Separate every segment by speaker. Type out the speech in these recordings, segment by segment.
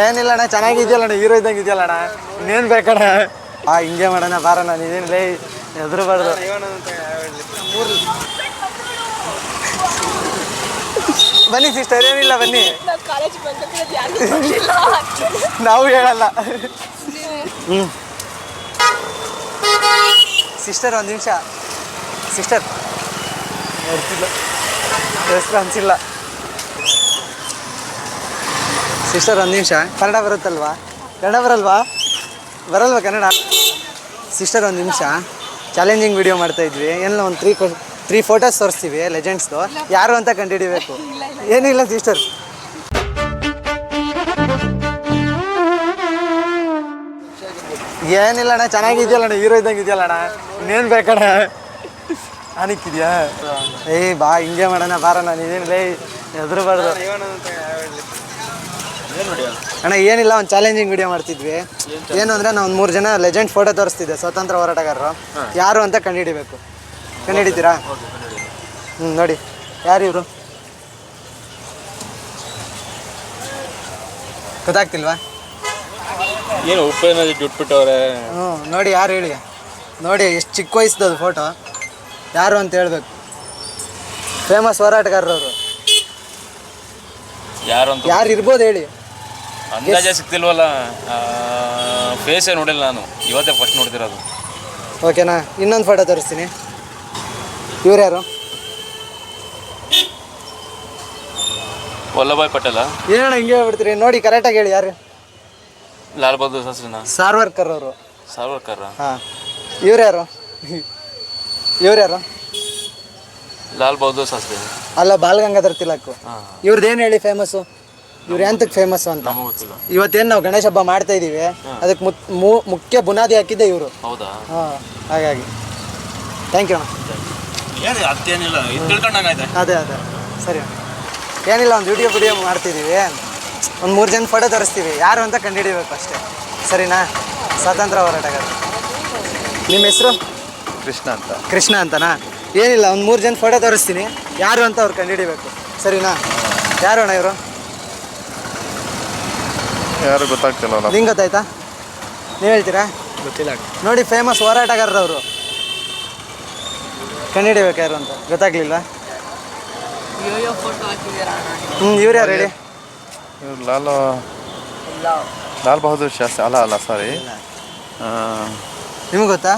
Speaker 1: ಏನಿಲ್ಲ ಅಣ್ಣ, ಚೆನ್ನಾಗಿದ್ಯಲ್ಲ ಅಣ್ಣ ಹೀರೋ ಇದ್ದಂಗೆ ಇದೆಯಲ್ಲ ಅಣ್ಣ. ಇನ್ನೇನು ಬೇಕಣ್ಣ? ಆ, ಹಿಂಗೆ ಮಾಡೋಣ, ಬಾರಣ್ಣ ನೀನೇನು ಲೇ, ಹೆದರಬಾರ್ದು. ಬನ್ನಿ ಸಿಸ್ಟರ್ ಏನಿಲ್ಲ, ಬನ್ನಿ.
Speaker 2: ನಾವು
Speaker 1: ಹೇಳಲ್ಲ. ಹ್ಞೂ ಸಿಸ್ಟರ್ ಒಂದು ನಿಮಿಷ. ಸಿಸ್ಟರ್ ಹೆಸರು ಇಲ್ಲ ಸಿಸ್ಟರ್, ಒಂದು ನಿಮಿಷ. ಕನ್ನಡ ಬರುತ್ತಲ್ವಾ? ಕನ್ನಡ ಬರಲ್ವಾ? ಬರಲ್ವಾ ಕನ್ನಡ? ಸಿಸ್ಟರ್, ಒಂದು ನಿಮಿಷ. ಚಾಲೆಂಜಿಂಗ್ ವಿಡಿಯೋ ಮಾಡ್ತಾ ಇದ್ವಿ. ಎಲ್ಲ ಒಂದು ತ್ರೀ ತ್ರೀ ಫೋಟೋಸ್ ತೋರಿಸ್ತೀವಿ ಲೆಜೆಂಡ್ಸ್ದು ಯಾರು ಅಂತ ಕಂಡುಹಿಡಿಬೇಕು? ಏನಿಲ್ಲ ಸಿಸ್ಟರ್. ಏನಿಲ್ಲಣ್ಣ ಚೆನ್ನಾಗಿದೆಯಲ್ಲಣ್ಣ ಹೀರೋ ಇದ್ದಂಗೆ ಇದೆಯಲ್ಲಣ್ಣ ಇನ್ನೇನು ಬೇಕಣ್ಣ? ಅನಿಕ್ಕಿದ್ಯಾ ಏಯ್ ಬಾ, ಹಿಂಗೆ ಮಾಡೋಣ, ಬಾರಣ್ಣ, ನೀನೇನು ಲೇ, ಹೆದರ್ಬಾರ್ದು. ಅಣ್ಣ ಏನಿಲ್ಲ ಒಂದು ಚಾಲೆಂಜಿಂಗ್ ವಿಡಿಯೋ ಮಾಡ್ತಿದ್ವಿ. ಏನು ಅಂದರೆ ನಾವು ಒಂದು ಮೂರು ಜನ ಲೆಜೆಂಡ್ ಫೋಟೋ ತೋರಿಸ್ತಿದ್ದೆ ಸ್ವತಂತ್ರ ಹೋರಾಟಗಾರರು. ಯಾರು ಅಂತ ಕಂಡುಹಿಡಿಬೇಕು ಕಂಡುಹಿಡಿತೀರಾ ಹ್ಞೂ ನೋಡಿ ಯಾರು ಇವರು? ಗೊತ್ತಾಗ್ತಿಲ್ವಾ?
Speaker 3: ಏನು ಉಪ್ಪೇನಲ್ಲಿ
Speaker 1: ಹ್ಞೂ ನೋಡಿ ಯಾರು ಹೇಳಿ? ನೋಡಿ ಎಷ್ಟು ಚಿಕ್ಕ ವಯಸ್ಸದ್ದು ಫೋಟೋ ಯಾರು ಅಂತ ಹೇಳ್ಬೇಕು. ಫೇಮಸ್ ಹೋರಾಟಗಾರರವರು.
Speaker 3: ಯಾರು ಅಂತ
Speaker 1: ಯಾರು ಇರ್ಬೋದು ಹೇಳಿ.
Speaker 3: ಅಂದಾಜೆ ಸಿಗ್ತಿಲ್ವಲ್ಲ ಫೇಸೇ ನೋಡಿಲ್ಲ ನಾನು. ಇವತ್ತೇ ಫಸ್ಟ್ ನೋಡ್ತಿರೋದು.
Speaker 1: ಓಕೆನಾ? ಇನ್ನೊಂದು ಫೋಟೋ ತೋರಿಸ್ತೀನಿ. ಇವ್ರು ಯಾರು?
Speaker 3: ವಲ್ಲಭಾಯ್ ಪಟೇಲ.
Speaker 1: ಏನಣ್ಣ ಹಿಂಗೆ ಹೇಳ್ಬಿಡ್ತೀರಿ? ನೋಡಿ ಕರೆಕ್ಟಾಗಿ ಹೇಳಿ ಯಾರು?
Speaker 3: ಲಾಲ್ ಬಹದ್ದೂರ್ ಶಾಸ್ತ್ರಿನ?
Speaker 1: ಸಾರ್ವರ್ಕರ್ ಅವರು.
Speaker 3: ಸಾರ್ವರ್ಕರ್?
Speaker 1: ಹಾಂ. ಇವ್ರು ಯಾರು? ಇವ್ರು ಯಾರು?
Speaker 3: ಲಾಲ್ ಬಹದ್ದೂರ್ ಶಾಸ್ತ್ರಿ.
Speaker 1: ಅಲ್ಲ ಬಾಲ್ ಗಂಗಾಧರ್ ತಿಲಕ್ ಇವ್ರದ್ದು ಏನು ಹೇಳಿ ಫೇಮಸ್ಸು ಇವ್ರು ಎಂತಕ್ಕೆ ಫೇಮಸ್ ಅಂತ?
Speaker 3: ನಮಗೆ ಗೊತ್ತಿಲ್ಲ.
Speaker 1: ಇವತ್ತೇನು ನಾವು ಗಣೇಶ ಹಬ್ಬ ಮಾಡ್ತಾ ಇದ್ದೀವಿ ಅದಕ್ಕೆ ಮು- ಮುಖ್ಯ ಬುನಾದಿ ಹಾಕಿದ್ದೆ ಇವರು.
Speaker 3: ಹೌದಾ?
Speaker 1: ಹಾಂ ಹಾಗಾಗಿ. ಥ್ಯಾಂಕ್ ಯು ಅಣ್ಣ.
Speaker 3: ಏನು ಅತ್ತೇನಿಲ್ಲ ಇದು ತಿಳ್ಕೊಂಡಂಗಾಯ್ತು.
Speaker 1: ಅದೇ ಅದೇ. ಸರಿ. ಏನಿಲ್ಲ ಒಂದು ವಿಡಿಯೋ ವಿಡಿಯೋ ಮಾಡ್ತಿದ್ದೀವಿ ಒಂದು ಮೂರು ಜನ ಫೋಟೋ ತರಿಸ್ತೀವಿ. ಯಾರು ಅಂತ ಕಂಡುಹಿಡಿಬೇಕು ಅಷ್ಟೇ. ಸರಿನಾ? ಸ್ವಾತಂತ್ರ್ಯ ಹೋರಾಟಗಾರ. ನಿಮ್ಮ ಹೆಸರು?
Speaker 4: ಕೃಷ್ಣ ಅಂತ.
Speaker 1: ಕೃಷ್ಣ ಅಂತನಾ? ಏನಿಲ್ಲ ಒಂದು ಮೂರು ಜನ ಫೋಟೋ ತೋರಿಸ್ತೀನಿ. ಯಾರು ಅಂತ ಅವ್ರು ಕಂಡುಹಿಡಿಬೇಕು. ಸರಿನಾ? ಯಾರು ಅಣ್ಣ ಇವರು?
Speaker 4: ಯಾರು ಗೊತ್ತಾಗ್ತಿಲ್ಲ
Speaker 1: ನಿಂಗೆ ಗೊತ್ತಾಯ್ತಾ? ನೀವು ಹೇಳ್ತೀರಾ?
Speaker 3: ಗೊತ್ತಿಲ್ಲ.
Speaker 1: ನೋಡಿ ಫೇಮಸ್ ಹೋರಾಟಗಾರರು ಅವರು ಕಂಡುಹಿಡಿಬೇಕು ಯಾರು ಅಂತ?
Speaker 2: ಗೊತ್ತಾಗ್ಲಿಲ್ಲ
Speaker 1: ಹ್ಞೂ ಇವ್ರು ಯಾರು ಹೇಳಿ?
Speaker 4: ಇವ್ರು ಲಾಲ್. ಲಾಲ್ ಬಹದ್ದೂರ್ ಶಾಸ್ತ್ರಿ. ಅಲ್ಲ ಅಲ್ಲ ಸಾರಿ
Speaker 1: ನಿಮ್ಗೆ ಗೊತ್ತಾ?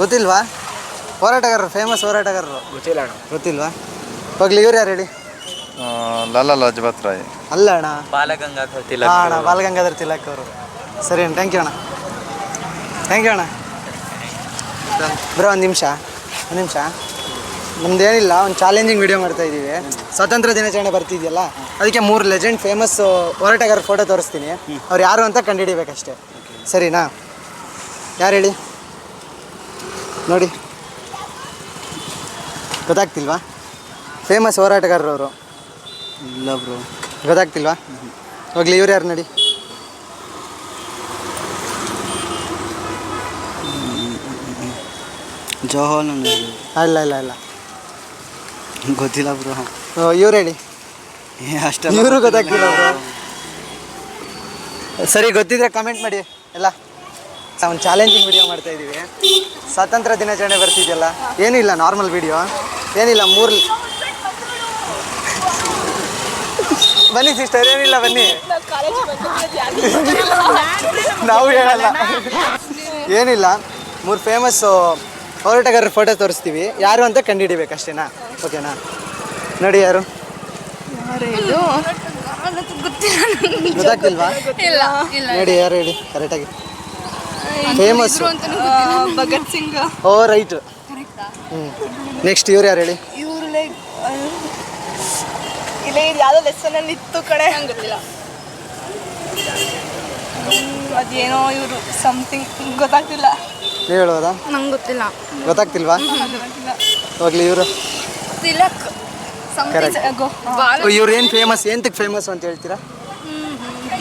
Speaker 1: ಗೊತ್ತಿಲ್ವಾ? ಹೋರಾಟಗಾರರು ಫೇಮಸ್ ಹೋರಾಟಗಾರರು.
Speaker 3: ಗೊತ್ತಿಲ್ಲ
Speaker 1: ಗೊತ್ತಿಲ್ವಾ? ಹೋಗ್ಲಿ ಇವ್ರು ಯಾರು ಹೇಳಿ?
Speaker 4: ಲಾಲಾ ಲಜಪತ್ ರಾಯ್.
Speaker 1: ಅಲ್ಲ ಅಣ್ಣ
Speaker 3: ಬಾಲಗಂಗಾಧರ್
Speaker 1: ಹಾಂ ಅಣ್ಣ ಬಾಲಗಂಗಾಧರ್ ತಿಲಕ್ ಅವರು. ಸರಿ ಅಣ್ಣ ಥ್ಯಾಂಕ್ ಯು ಅಣ್ಣ. ಥ್ಯಾಂಕ್ ಯು ಅಣ್ಣ. ಬ್ರೋ ಒಂದು ನಿಮಿಷ ಒಂದು ನಿಮಿಷ. ನಮ್ದು ಏನಿಲ್ಲ ಒಂದು ಚಾಲೆಂಜಿಂಗ್ ವಿಡಿಯೋ ಮಾಡ್ತಾ ಇದ್ದೀವಿ. ಸ್ವಾತಂತ್ರ್ಯ ದಿನಾಚರಣೆ ಬರ್ತಿದೆಯಲ್ಲ? ಅದಕ್ಕೆ ಮೂರು ಲೆಜೆಂಡ್ ಫೇಮಸ್ ಹೋರಾಟಗಾರ ಫೋಟೋ ತೋರಿಸ್ತೀನಿ. ಅವ್ರು ಯಾರು ಅಂತ ಕಂಡುಹಿಡಿಬೇಕಷ್ಟೇ. ಸರಿನಾ? ಯಾರು ಹೇಳಿ? ನೋಡಿ. ಗೊತ್ತಾಗ್ತಿಲ್ವಾ? ಫೇಮಸ್ ಹೋರಾಟಗಾರರು ಅವರು
Speaker 5: ಇಲ್ಲ ಬ್ರೋ.
Speaker 1: ಗೊತ್ತಾಗ್ತಿಲ್ವಾ? ಹೋಗ್ಲಿ ಇವ್ರು ಯಾರು ನಡಿ.
Speaker 5: ಜವಾಹರ್ಲಾಲ್ ನೆಹರು
Speaker 1: ಇಲ್ಲ ಇಲ್ಲ ಇಲ್ಲ.
Speaker 5: ಗೊತ್ತಿಲ್ಲ ಬ್ರೋ.
Speaker 1: ಇವ್ರು ಹೇಳಿ.
Speaker 5: ಅಷ್ಟೇ
Speaker 1: ಇವರು ಗೊತ್ತಾಗ್ತಿಲ್ಲ ಬ್ರೋ. ಸರಿ ಗೊತ್ತಿದ್ರೆ ಕಮೆಂಟ್ ಮಾಡಿ. ಎಲ್ಲ. ಒಂದು ಚಾಲೆಂಜಿಂಗ್ ವಿಡಿಯೋ ಮಾಡ್ತಾ ಇದ್ದೀವಿ ಸ್ವಾತಂತ್ರ್ಯ ದಿನಾಚರಣೆ ಬರ್ತಿದೆಯಲ್ಲ? ಏನಿಲ್ಲ ನಾರ್ಮಲ್ ವಿಡಿಯೋ ಏನಿಲ್ಲ ಮೂರು ಬನ್ನಿ ಸಿಸ್ಟರ್ ಏನಿಲ್ಲ ಬನ್ನಿ.
Speaker 2: ನಾವು
Speaker 1: ಹೇಳಲ್ಲ. ಏನಿಲ್ಲ ಮೂರು ಫೇಮಸ್ ಹೋರಾಟಗಾರರ ಫೋಟೋ ತೋರಿಸ್ತೀವಿ. ಯಾರು ಅಂತ ಕಂಡುಹಿಡಿಬೇಕು ಅಷ್ಟೇನಾ ಓಕೆನಾ? ನೋಡಿ ಯಾರು? ಗೊತ್ತಾಗ್ತಿಲ್ವಾ?
Speaker 2: ಇಲ್ಲ ಇಲ್ಲ.
Speaker 1: ನೋಡಿ ಯಾರು ಹೇಳಿ ಕರೆಕ್ಟಾಗಿ famous
Speaker 2: Bhagat Singh.
Speaker 1: Oh right ಹ್ಞೂ ನೆಕ್ಸ್ಟ್ ಇವ್ರು ಯಾರು ಹೇಳಿ?
Speaker 2: ಇಲ್ಲೇ ಇದು ಯಾವುದೋ ಲೆಸನ್ ಅಲ್ಲಿ ಇತ್ತು ಕಡೆ ನಂಗೆ ಗೊತ್ತಿಲ್ಲ. ಅದೇನೋ ಇವರು ಸಮಥಿಂಗ್ ಗೊತ್ತಾಗ್ತಿಲ್ಲ.
Speaker 1: ನೀವು ಹೇಳ್ಬೋದಾ
Speaker 2: ನಂಗೆ ಗೊತ್ತಿಲ್ಲ.
Speaker 1: ಗೊತ್ತಾಗ್ತಿಲ್ವಾ? ಹೋಗ್ಲಿ ಇವರು.
Speaker 2: ತಿಲಕ್
Speaker 1: Correct. ಇವ್ರು ಏನು ಫೇಮಸ್ ಎಂತಕ್ಕೆ ಫೇಮಸ್ ಅಂತ ಹೇಳ್ತೀರಾ?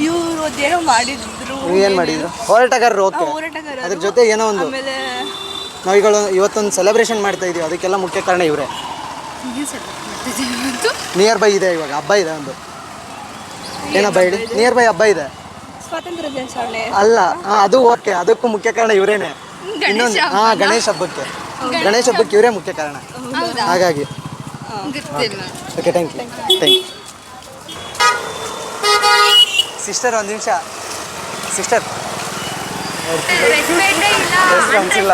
Speaker 2: ಇವರು ಅದೇನೋ ಮಾಡಿದ್ರು.
Speaker 1: ನೀವು ಏನು ಮಾಡಿದ್ರು? ಹೋರಾಟಗಾರರು ಓಕೆ
Speaker 2: ಹೋರಾಟಗಾರರು.
Speaker 1: ಅದ್ರ ಜೊತೆ ಏನೋ ಒಂದು
Speaker 2: ಆಮೇಲೆ
Speaker 1: ಇವತ್ತೊಂದು ಸೆಲೆಬ್ರೇಷನ್ ಮಾಡ್ತಾ ಇದೀವಿ. ಅದಕ್ಕೆಲ್ಲ ಮುಖ್ಯ ಕಾರಣ ಇವರೇ. ನಿಯರ್ ಬೈ ಇದೆ ಇವಾಗ ಹಬ್ಬ ಇದೆ ಒಂದು ಏನಪ್ಪ ಹಬ್ಬ ಹೇಳಿ? ನಿಯರ್ ಬೈ ಹಬ್ಬ ಇದೆ.
Speaker 2: ಸ್ವಾತಂತ್ರ್ಯ ದಿನಾಚರಣೆ.
Speaker 1: ಅಲ್ಲ ಹಾ, ಅದು ಓಕೆ ಅದಕ್ಕೂ ಮುಖ್ಯ ಕಾರಣ ಇವರೇನೆ.
Speaker 2: ಗಣೇಶ
Speaker 1: ಇನ್ನೊಂದು. ಹಾ ಗಣೇಶ ಹಬ್ಬಕ್ಕೆ. ಗಣೇಶ ಹಬ್ಬಕ್ಕೆ ಇವರೇ ಮುಖ್ಯ ಕಾರಣ.
Speaker 2: ಹೌದಾ?
Speaker 1: ಹಾಗಾಗಿ.
Speaker 2: ಗೊತ್ತಿಲ್ಲ.
Speaker 1: Okay thank you thank you sister ಒಂದು ನಿಮಿಷ. ಸಿಸ್ಟರ್ ಅನ್ಸಿಲ್ಲ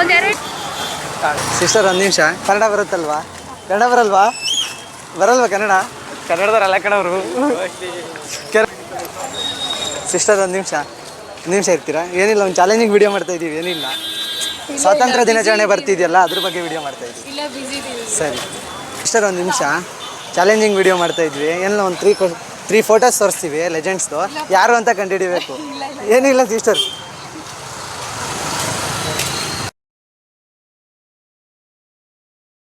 Speaker 2: ಒಂದೆರಡು
Speaker 1: ಸಿಸ್ಟರ್ ಒಂದು ನಿಮಿಷ. ಕನ್ನಡ ಬರುತ್ತಲ್ವಾ? ಕನ್ನಡ ಬರಲ್ವಾ ಬರಲ್ವಾ ಕನ್ನಡ? ಕನ್ನಡದವ್ರಲ್ಲ ಕಣವರು. ಸಿಸ್ಟರ್ ಒಂದು ನಿಮಿಷ ಒಂದು ನಿಮಿಷ ಇರ್ತೀರಾ? ಏನಿಲ್ಲ ಒಂದು ಚಾಲೆಂಜಿಂಗ್ ವಿಡಿಯೋ ಮಾಡ್ತಾ ಇದ್ದೀವಿ ಏನಿಲ್ಲ. ಸ್ವಾತಂತ್ರ್ಯ ದಿನಾಚರಣೆ ಬರ್ತಿದೆಯಲ್ಲ ಅದ್ರ ಬಗ್ಗೆ ವಿಡಿಯೋ ಮಾಡ್ತಾ ಇದ್ದೀವಿ ಸರಿ. ಸಿಸ್ಟರ್ ಒಂದು ನಿಮಿಷ ಚಾಲೆಂಜಿಂಗ್ ವಿಡಿಯೋ ಮಾಡ್ತಾ ಇದ್ವಿ. ಏನಿಲ್ಲ ಒಂದು ತ್ರೀ ತ್ರೀ ಫೋಟೋಸ್ ತೋರಿಸ್ತೀವಿ ಲೆಜೆಂಡ್ಸ್ದು ಯಾರು ಅಂತ ಕಂಡುಹಿಡಿಬೇಕು? ಏನಿಲ್ಲ ಸಿಸ್ಟರ್.